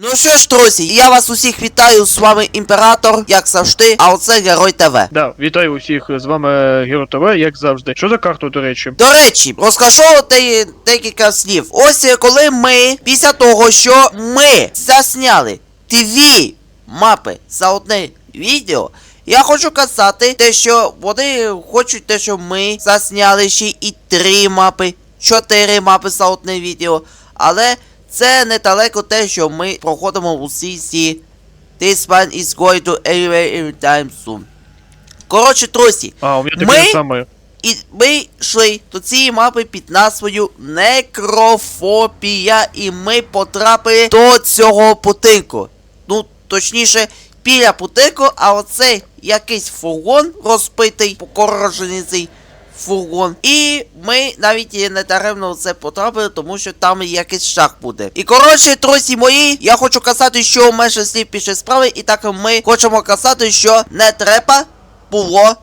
Ну що ж, друзі, я вас усіх вітаю, з вами імператор, як завжди, а оце Герой ТВ. Да, вітаю усіх з вами Геро ТВ, як завжди. Що за карту, до речі? До речі, розкажу де, декілька слів. Ось е, коли ми, після того, що ми засняли дві мапи за одне відео, я хочу казати те, що вони хочуть те, що ми засняли ще і три мапи, чотири мапи за одне відео. Але це недалеко те, що ми проходимо усі ці This one is going to anywhere anytime soon. Коротше, друзі, А, у мене Ми? таке саме. і ми йшли до цієї мапи під назвою Некрофобія, і ми потрапили до цього будинку. Ну, точніше, біля будинку, а оце якийсь фургон розбитий, покорожений цей фургон. І ми навіть не даремно в це потрапили, тому що там якийсь шах буде. І коротше, друзі мої, я хочу казати, що майже слів пішли справи, і так ми хочемо казати, що не треба було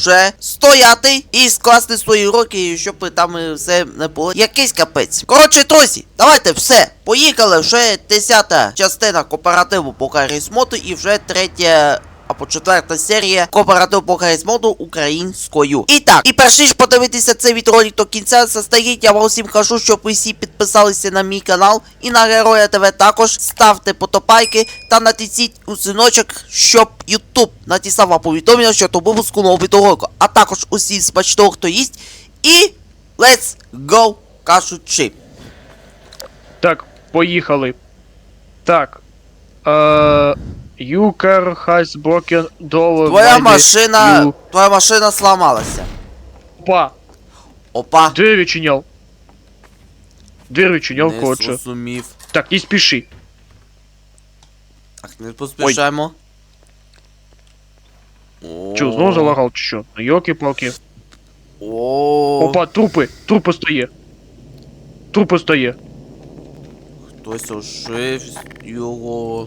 ще стояти і скласти свої руки, щоб там все не було. Якийсь капець. Коротше, друзі, давайте все. Поїхали вже 10 частина кооперативу по харизмоту і вже третя. Або четверта серія кооперативу по харизмоту українською. І так, і перш ніж подивитися цей відролик до кінця, застоїть, я вам усім кажу, щоб ви всі підписалися на мій канал і на Героя ТВ також. Ставте потопайки та натисніть у дзвіночок, щоб натисав вам повідомлення, що то випуску нового відеоролику. А також усі смачного, хто їсть. І let's go, кажучи. Так, поїхали. Так. Е, you car has broken door Твоя by машина. You... Твоя машина сломалася. Опа, Опа. двері відчиняв. Двері відчиняв, Не зрозумів. Так, не спіши. Так, не поспішаємо. Чо, знову залагав чи що? Ну, йоки-палки. Опа, трупи, трупи стоє. Трупи стоє. хтось ожив його.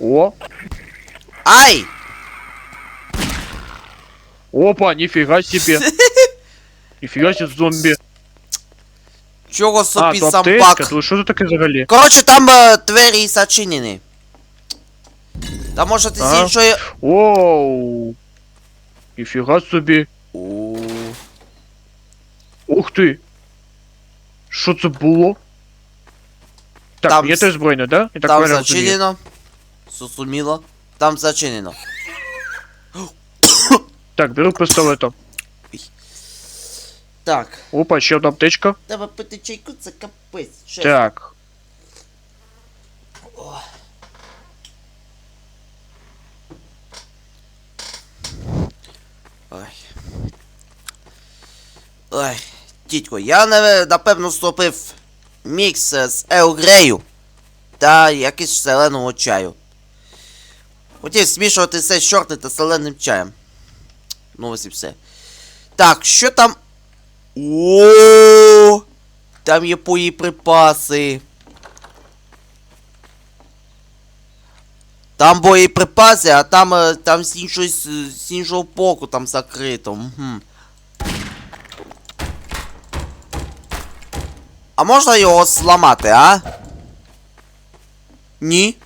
О, Ай! опа, ніфіга себе. Ніфіга себе зомбі. Чого А, собі то сам аптечка, пак? то що це таке взагалі? Коротше, там е, двері зачинені. Та може ти з Ага. іншої. Оу. Ніфіга собі. О, Ух ти! Що це було? Так, Там є теж збройне, да? Я так там правильно розумію? зачинено. Зрозуміло. Там зачинено. Так, беру пістолетом. Так. Опа, ще одна аптечка. Треба пити чайку, це капець. Шеф. Так. Ой. Ой, дідько, я не, напевно стопив мікс е, з Еогрею та якийсь зеленого чаю. Хотів змішувати все з чорним та зеленим чаєм. Ну ось і все. Так, що там. О, Там є боєприпаси. Там боєприпаси, а там, е, там з, іншої, с- з іншого боку там закрито. Угу. А можна його зламати, а? Ні.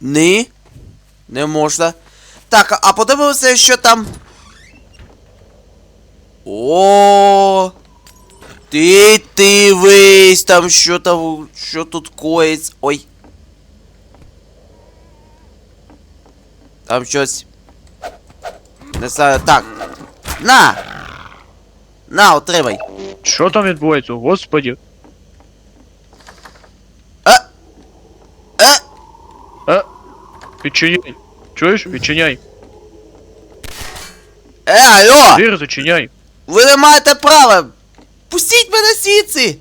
Ні. Не можна. Так, а подивимося, що там. О. Ти дивись там, що там, що тут коїться. Ой. Там щось. Не знаю. Так. На! На, отримай. Що там відбувається? Господі. Е! Е! Е! Відчиняй. Чуєш? Відчиняй. Е, алло! Двір зачиняй. Ви не маєте права! Пустіть мене звідси!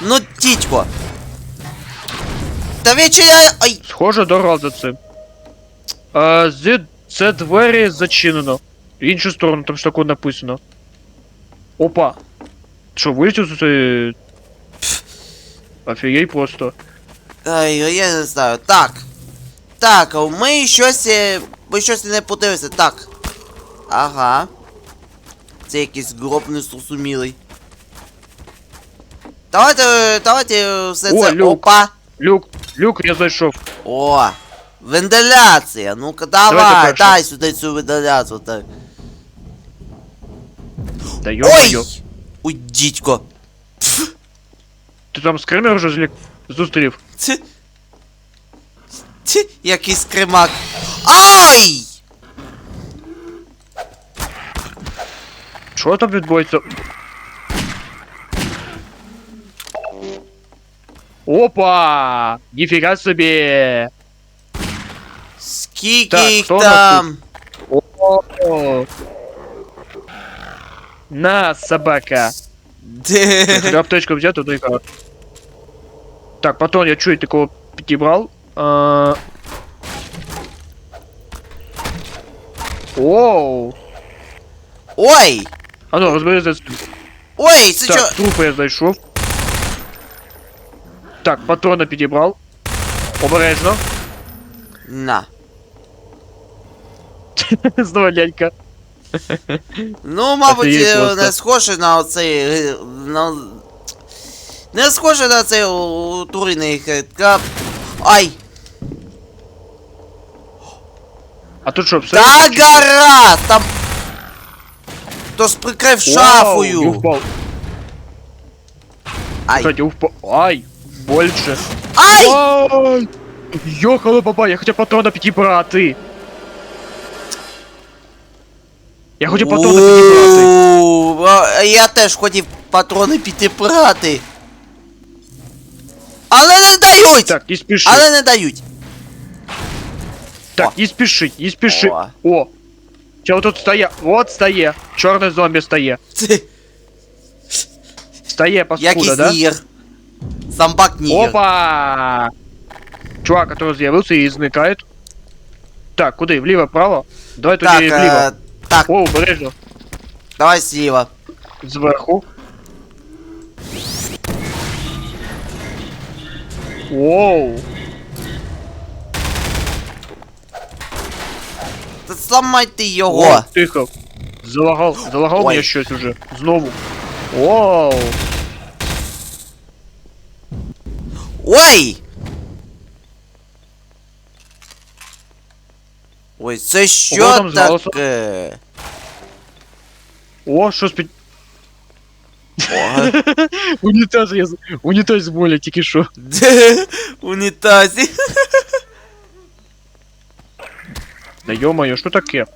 Ну, дідько! Та відчиняй... Ай! Схоже, дорога за цим. А, з... це двері зачинено. Іншу сторону, там ж таке написано. Опа. Що, вилізти з цієї... Офігей просто. Ай, я не знаю. Так. Так, ми щось. е, ми щось не подивимося. Так. Ага. Це якийсь гроб незрозумілий. Давайте, давайте е, все О, це. люк. Опа. Люк, люк, я зайшов. О, вентиляція. Ну-ка, давай, дай сюди цю вентиляцію. Так. Да Ой! йо-моє. Ой, дідько. Ти там скример вже злік... зустрів. Ці... Ці... Який скримак. Ай! Що там відбувається? Опа! Ніфіга собі! Скільки Так, їх хто у нас там? О! На, собака! Де? Треба аптечку взяти, то і так. Так, патрон, я чую, такого підібрав. А... Оу! Ой! А ну, розберися з Ой, це Так, чо? трупи я знайшов. Так, патрони підібрав. Обережно. На. Лялька. Ну, мабуть, Офігеть е, просто. не схоже на оцей. е, На... Не схоже на цей отруйний хиткап. Ай! А тут що, все? Та гаразд! Там. Хтось прикрив Вау, шафою. Впав. Ай! Кстати, я впав. Ай! Больше. Ай! Ай! Йохали баба, я хотів патрона підібрати. Я хотів патрона підібрати. У, а, Я теж хотів патрони підібрати. Але не дають! Так, не спіши. Але не дають. Так, О. не спішить, не спіши. О. О. Чого тут стає? От стає. Чорний зомбі стає. Це Стає паскуда, якийсь да? нігер. Зомбак нігер. Опа! Чувак, который з'явився і зникає. Так, куди? Вліво, право? Давай Так, тоді вліво. е, так, О, обережно. давай сліва. Зверху. Воу. Та Зламайте його. О, тихо. Залагав, залагав Ой. мене щось уже. Знову. Воу. Ой! Ой, це що там голосом? таке? О, щось під... О, Унітаз, я... з- Унітаз з моля тільки що. де? Унітазі. Да ё-моё, що таке?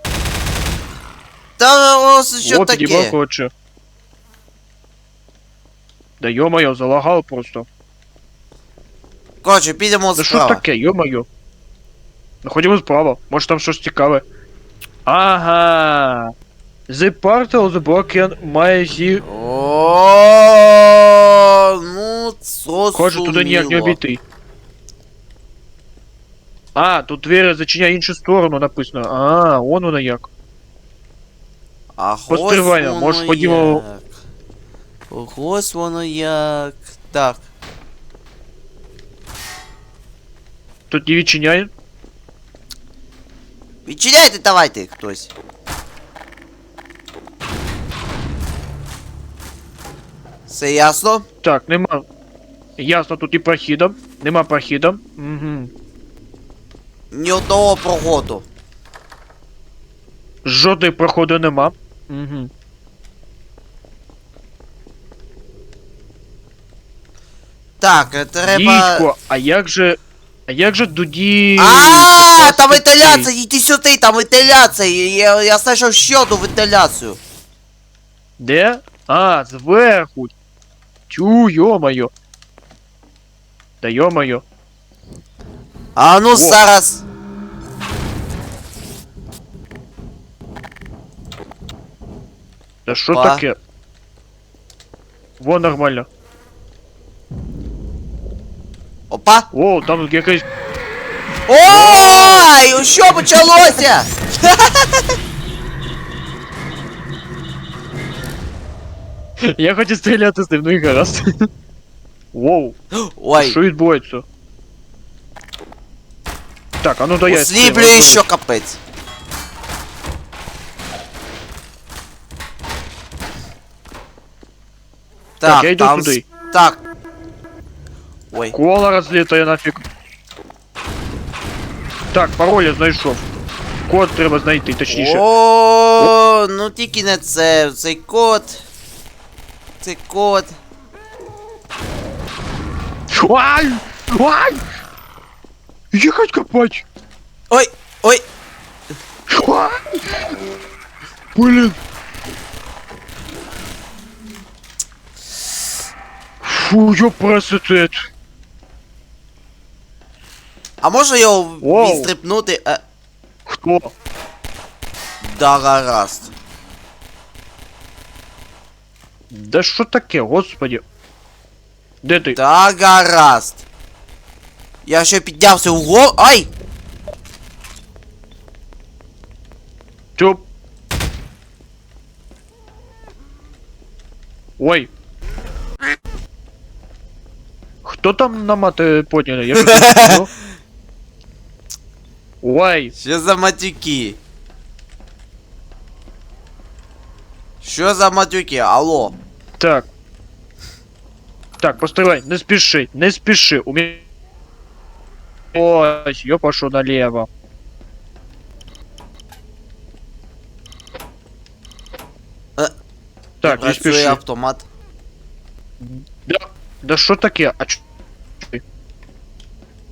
Та ось що О, підібрав таке? коротше. Да ё-моё, залагав просто. Коротше, підемо Да що ж справа. таке, ё-моё? Ну ходімо справа, може там щось цікаве. Ага. The portal the broken зі... О, ну, зрозуміло. Коротше, туди ніяк не обійти. А, тут двері зачиняє іншу сторону написано. А, вон воно як. А воно може, ходімо- Ось воно як. Так. Тут не відчиняє. Відчиняйте давайте хтось. Все ясно? Так, нема. Ясно, тут і прохідом. Нема прохідом. Угу. Ні одного проходу. Жодної проходу нема. Угу. Так, е, треба. Дідько, а як же. А як же Дуді. А, там вентиляція, йди сюди, там вентиляція. Я, я знайшов ще одну вентиляцію. Де? А, зверху. Тю, йо-моє. Да йо-моє. А ну О. зараз. Да що Опа. таке? Во нормально. Опа. О, там якась. Ой, що почалося? Я хочу стрелять из ним, ну і гаразд. Воу. Ой. Що відбувається? Так, а ну дай я. Слиплю еще капець. Так, я йду там... Так. Ой. Кола розлітає нафиг. Так, пароль я знаю что. Код треба знайти, точнее. О, ну тики не це, цей код. Цей код. Ай! Ай! Ехать копать! Ой, ой. Ай! Блин! Фу, ёпрасотет! А може його Воу. відстрибнути? Е, Хто? да Да що таке, господи? Де ти? Да гаразд. Я ще піднявся вгору. Ай! Тьоп. Ой. Хто там на мати подняли? Я понял. Ой, Що за матюки? Що за матюки? Алло. так. Так, постривай, не спіши, не спіши. У мене... Ось, я пошел налево. Е, Так, не Працює спіши. автомат. Да, да що таке? А ч...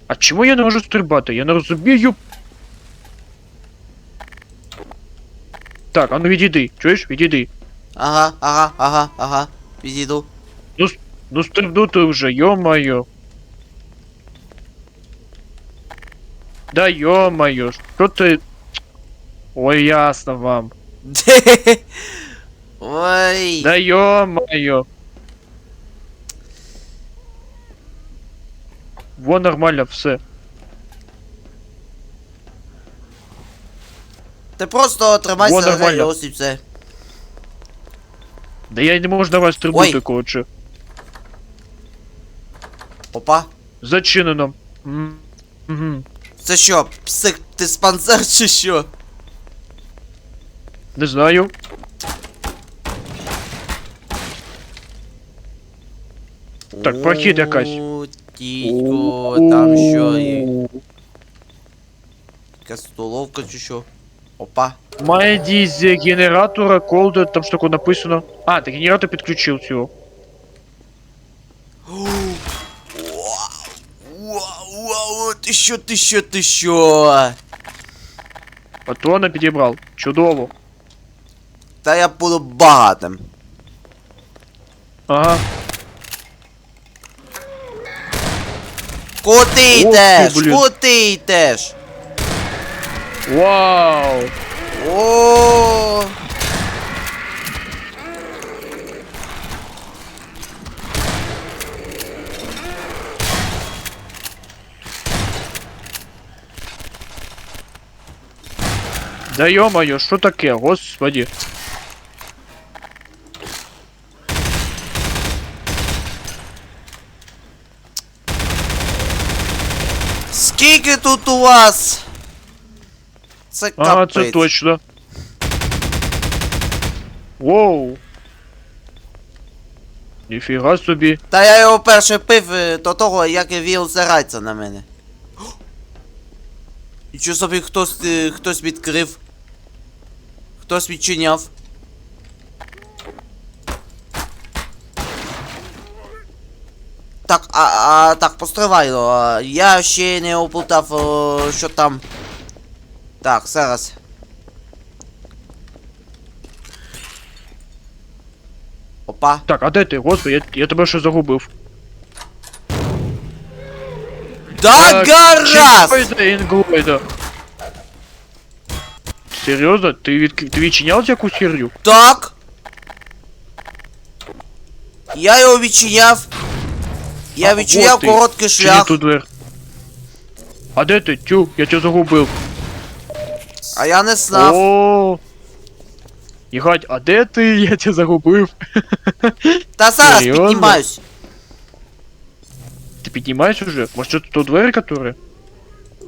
А чому я не можу стрибати? Я не розумію. Так, а ну відійди, чуєш? Відійди. Ага, ага, ага, ага. Підійду. Ну стрибнути вже, йо-моє. Да йо-моє, що ти... Ой, ясно вам. Ой. Да йо-моє. Во нормально, все. Ти просто тримайся Во, на нормально. ось і все. Да я не можу на вас стрибнути, Ой. коротше. Опа. Зачинено. М, Угу. Це що, псих диспансер чи що? Не знаю. Так, прохід якась. О, Тільки там що, і- якась столовка чи що. Опа. Має діз генератора, колда, там що таке написано. А, ти генератор підключив цього. Вау, вау, ти що, ти що, ти що? Патрона підібрав. Чудово. Та я буду багатим. Ага. Куди ти, йдеш? блін. Куди йдеш? Вау! О. Да ё-моё, що таке, господи. Скільки тут у вас? Це капець. це точно. Воу. Ніфіга собі. Та я його перше пив е, до того, як він озирається на мене. І що собі хтось, е, хтось відкрив. Хтось відчиняв. Так, а, а так, постривай, о, я ще не оплутав, о, що там. Так, зараз. Опа. Так, а де ти? Господи, я, я тебе ще загубив. Да Так, гаразд! Чіпайда інглойда. Серйозно? Ти, від... ти відчиняв якусь херню? Так. Я його відчиняв. Я А, відчиняв от ти. короткий Чи ні шлях, ту двер? А де ти? Тю, я тебе загубив. а я не знав. О. Ігать, а де ти? Я тебе загубив. Та зараз серйозно? піднімаюсь. Ты поднимаешь уже? Может, это то дверь, которая?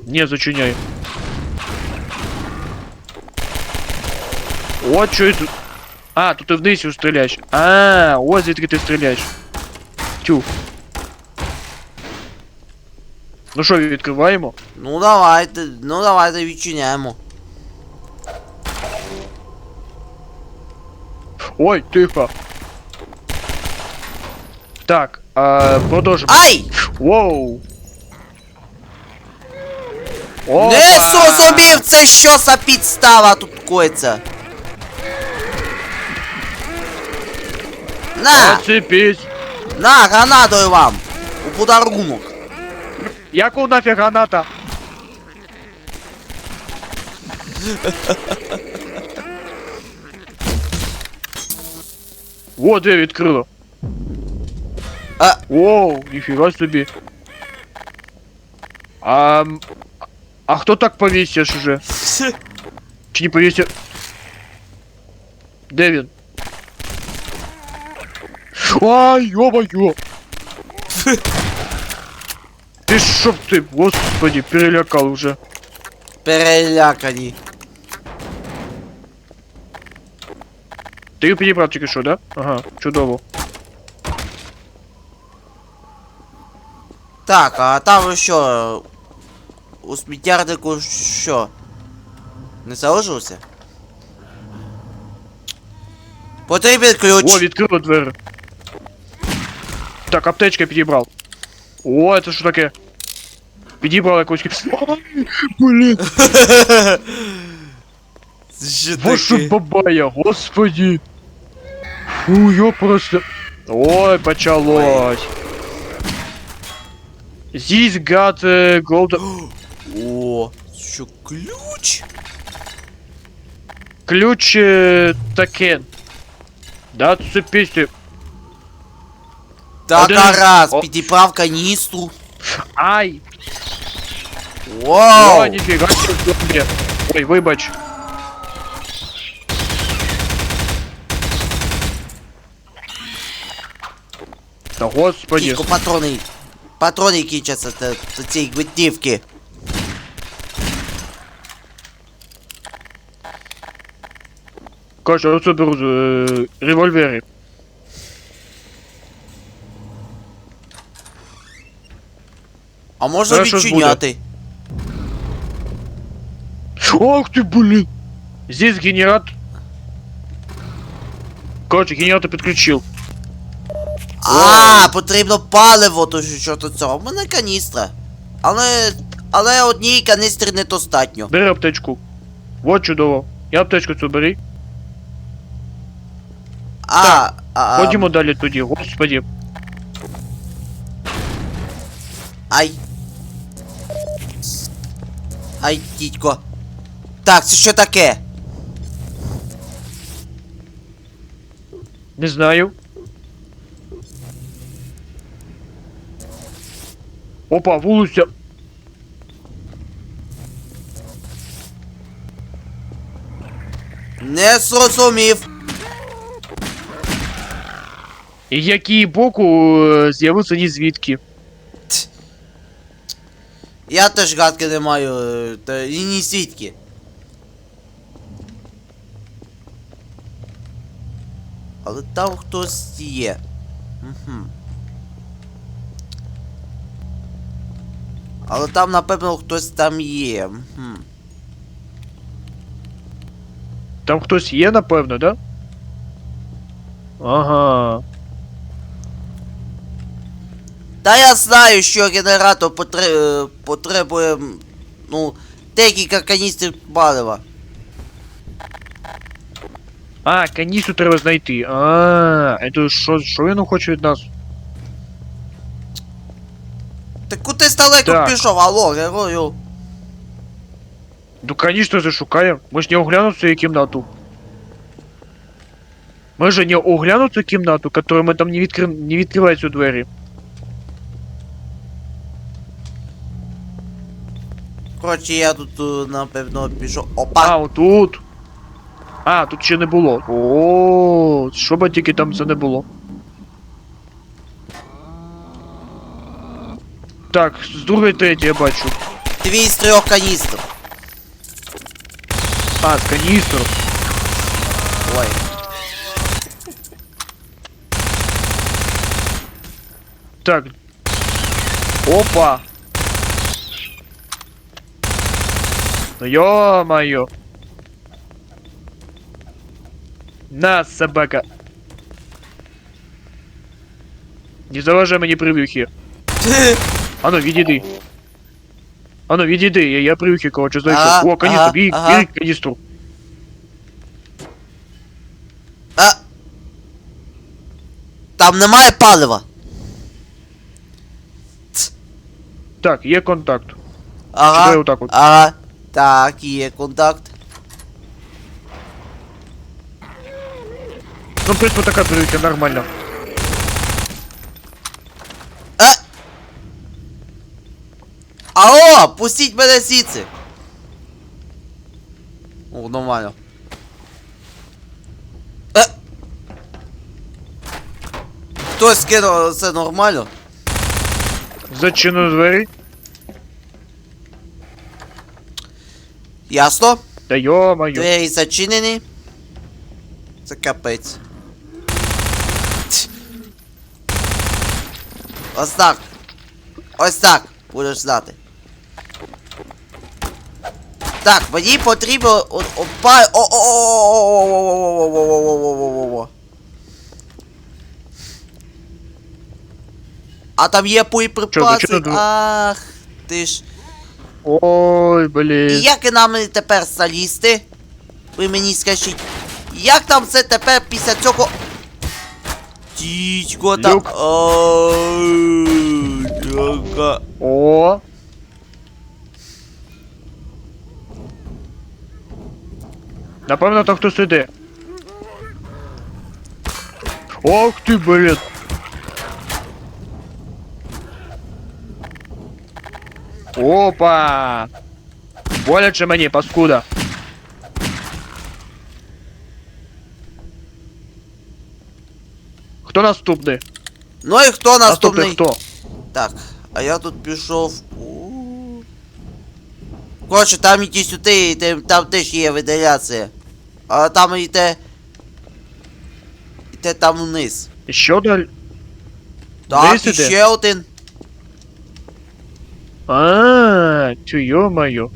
Не, зачиняй. О, что это? А, тут ти вниз його стріляєш. А, ось звідки ти стріляєш. Тю. Ну що, відкриваємо? Ну давайте, ну давайте відчиняємо. Ой, тихо. Так, а, продовжимо. Ай! Воу. Не зрозумів, це що за підстава тут коїться? На! Оцепись. На, гранатою вам! У подарунок! Яку нафіг граната? Во, де відкрило. А. Воу, ніфіга собі. А, м, а хто так повісиш уже? Чи не повісив? Де він? Ай, йо-моё! Ти що б ти, господи, перелякав уже. Перелякані. Ти його підібрав тільки що, да? Ага, чудово. Так, а там що? У сміттярнику що? Не залишилося? Потрібен ключ. О, відкрило двері. Так, аптечка підібрав. О, це що таке? Підібрав якусь Блін, що ваша таке? бабая, господи. Фу, йо просто. Ой, почалось. Здесь got uh, gold... О, що ключ? Ключ е, таке. Да, це пісня. Так, Один- раз, О. підібрав каністру. Ай! О, Вау! ніфіга себе. Ой, вибач. Та господи. Тільки патрони. Патрони кінчаться та, та цієї гвинтівки. Короче, оце беру е, револьвери. А можна Зараз щось відчиняти? Ах ты, блин! Здесь генератор. Короче, генератор підключив. А, потрібно паливо, то що, то цього. У мене каністра. Але. Але одній каністри недостатньо. Бери аптечку. Вот чудово. Я аптечку цю бери. А, а, Ходімо далі тоді, господи. Ай. Ай, дідько. Так, це що таке? Не знаю. Опа, вулиця. Не зрозумів. І який боку е, з'явився ні звідки. Я теж гадки не маю, е, та і ні свідки. Але там хтось є. Угу. Але там, напевно, хтось там є. Угу. Там хтось є, напевно, да? Ага. Та я знаю, що генератор потре... потребує, ну, декілька каністрів палива. А, каністру треба знайти. А, це що, що він хоче від нас? Ти кудись далеко Так. пішов, алло, герою. Ну, конечно же, шукаем. Мы ж не оглянут свою кімнату. Мы же не оглянут цю кімнату, которую мы там не, відкри... не відкривають цю двері. Коротше, я тут, е, напевно, пішов. Опа! А, отут. А, тут ще не було. О, що би тільки там це не було. Так, з другої третьої я бачу. Дві з трьох каністр. А, з каністр. Ой. Так. Опа. Ну ё-моё. На, собака. Не заважай мне превьюхи. А ну, відійди. А ну, відійди, я, я привюхи, короче, знайшов. Ага, О, каністру, ага, бери, ага. бери каністру. А... Там немає палива. Так, є контакт. Ага. Читай отак от. Ага. Так, є контакт. Ну, в принципі, така привюхи, нормально. Алло, пустіть мене звідси. О, нормально. Е! Хтось скинув, це нормально? Зачину двері. Ясно? Да ё-моё. Двері зачинені. Це капець. Ть. Ось так. Ось так. Будеш знати. Так, мені потрібно о- опа. о о о А там є боєприпаси. зачинено двері? Ах, ти ж. Ой, І блін. як і нам тепер залізти? Ви мені скажіть. Як там це тепер після цього. Тічко там. Люк. Ой, яка- О. Напевно, то хтось іде. Ох ти, блін. Опа! Боляче мені, паскуда. Хто наступний? Ну і хто наступний? хто? Так, а я тут пішов. Коротше, там іди сюди, там, теж є вентиляція. А там йде. Йде там вниз. Ще далі? Так, і іде? ще один. А, тю ё-моё.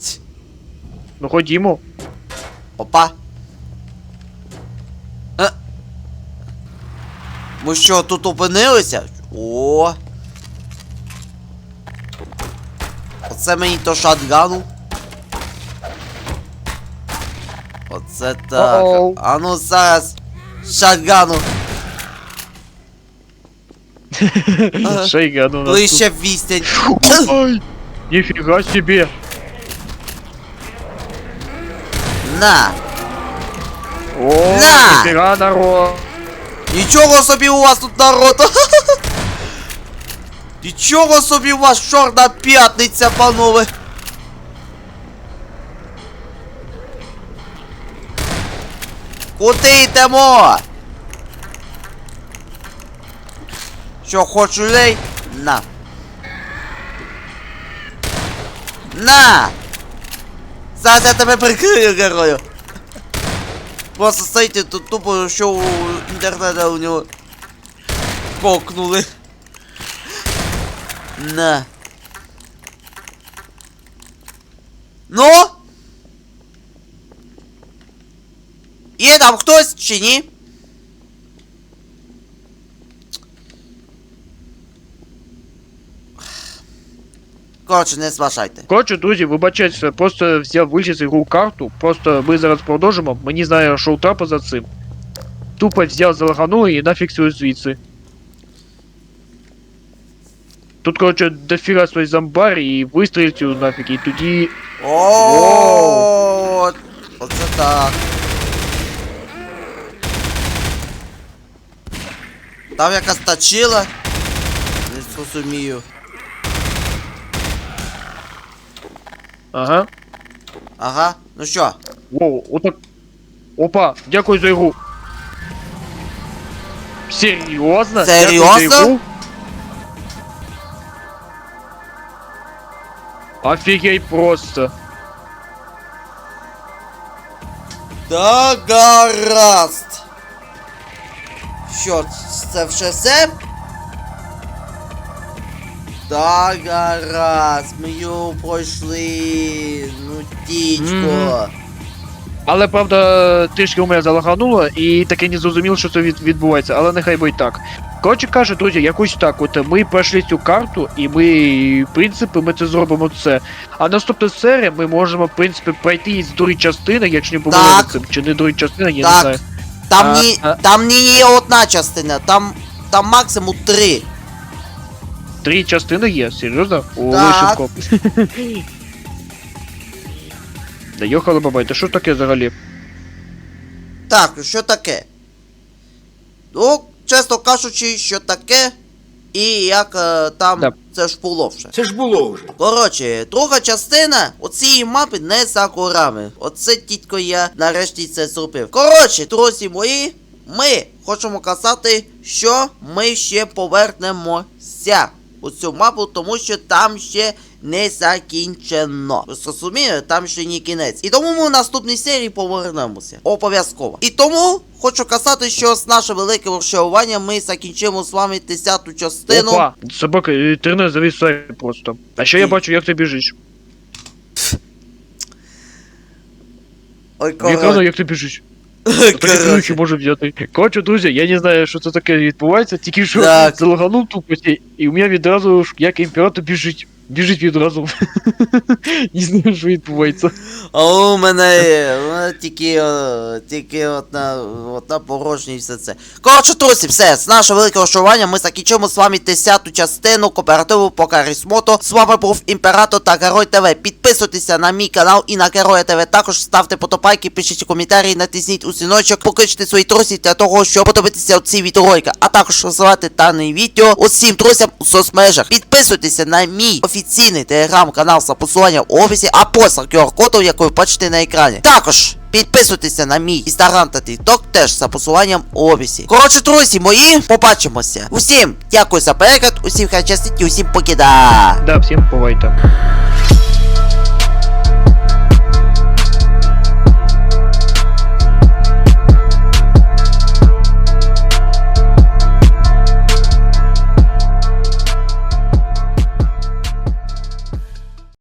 Ць. Ну ходімо. Опа. Е. Ми що, тут опинилися? О. Оце мені то шатгану. Оце так. О-оу. А ну зараз. Шатгану. Ага. Шейган у нас Ближче в відстань. тут. Ой, нифига себе. На. О, На! нифига народ. Нічого собі у вас тут народ! Нічого собі у вас чорна п'ятниця, панове! Куди йдемо? Що, хоч людей? На. На! Зараз я тебе прикрию, герою! Просто стоїть тут тупо, що у інтернета у нього кокнули. На. Ну? Є там хтось чи ні? Коротше, не зважайте. Коротше, друзі, вибачайте, просто взяв виліз ігру карту, просто ми зараз продовжимо, мені знає шоу трапа за цим. Тупо взяв залагану і нафіг свою звідси. Тут, коротше, дофіга свій зомбар і вистрілить його нафіг, і тоді. О, оце так. Там якась точила. Не зрозумію. Ага. Ага, ну що? Воу, отак. Опа, дякую за ігру. Серйозно? Дякую за Серйозно? ігру? Офігей просто. Да гаразд. Що, це вже все? Так, гаразд, ми його пройшли. Ну, тічко. Але правда, трішки у мене залагануло і таки не зрозуміло, що це від, відбувається, але нехай буде так. Коротше каже, друзі, якось так. От ми пройшли цю карту, і ми, в принципі, ми це зробимо це. А наступна серія ми можемо, в принципі, пройти із другої частини, якщо не помиляюся. Чи не другої частини, я Так. не знаю. Там А, не, а- там не є одна частина, там, там максимум три. Три частини є, серйозно? О, Так. Лещенко. Да йохали бабай, та що таке взагалі? Так, що таке? Ну, чесно кажучи, що таке, і як е, там Да. це ж було вже. Це ж було вже. Коротше, друга частина оцієї мапи не за горами. Оце тітко я нарешті це зробив. Коротше, друзі мої, ми хочемо казати, що ми ще повернемося у цю мапу, тому що там ще не закінчено. Ви там ще не кінець. І тому ми в наступній серії повернемося. Обов'язково. І тому хочу казати, що з нашим великим розчаруванням ми закінчимо з вами 10 частину. Опа, собака, інтернет зависає просто. А ще я бачу, як ти біжиш. Ой, Екрану, коротше. як ти біжиш. Такі може взяти. Коротше, друзі, я не знаю, що це таке відбувається, тільки що залаганув тупості, і у мене відразу як імператор біжить. Біжить відразу. Не знаю, що відбувається. А у мене, тільки, е, тільки одна, одна порожня і все це. Коротше, друзі, все, з нашого великого шарування ми закінчимо з вами 10 частину кооперативу по Карісмото. З вами був Імператор та Герой ТВ. Підписуйтеся на мій канал і на Героя ТВ. Також ставте подобайки, пишіть коментарі, натисніть у дзвіночок, покличте свої друзі для того, щоб подобатися ці відеоролики. А також розвивати даний відео усім друзям у соцмережах. Підписуйтеся на мій офіційний телеграм-канал за посиланням в описі, а после QR-коду, який бачите на екрані. Також підписуйтеся на мій інстаграм та тікток теж за посиланням в описі. Коротше, друзі мої, побачимося. Усім дякую за перегляд, усім хай щастить і усім покида. Да, всім бувайте.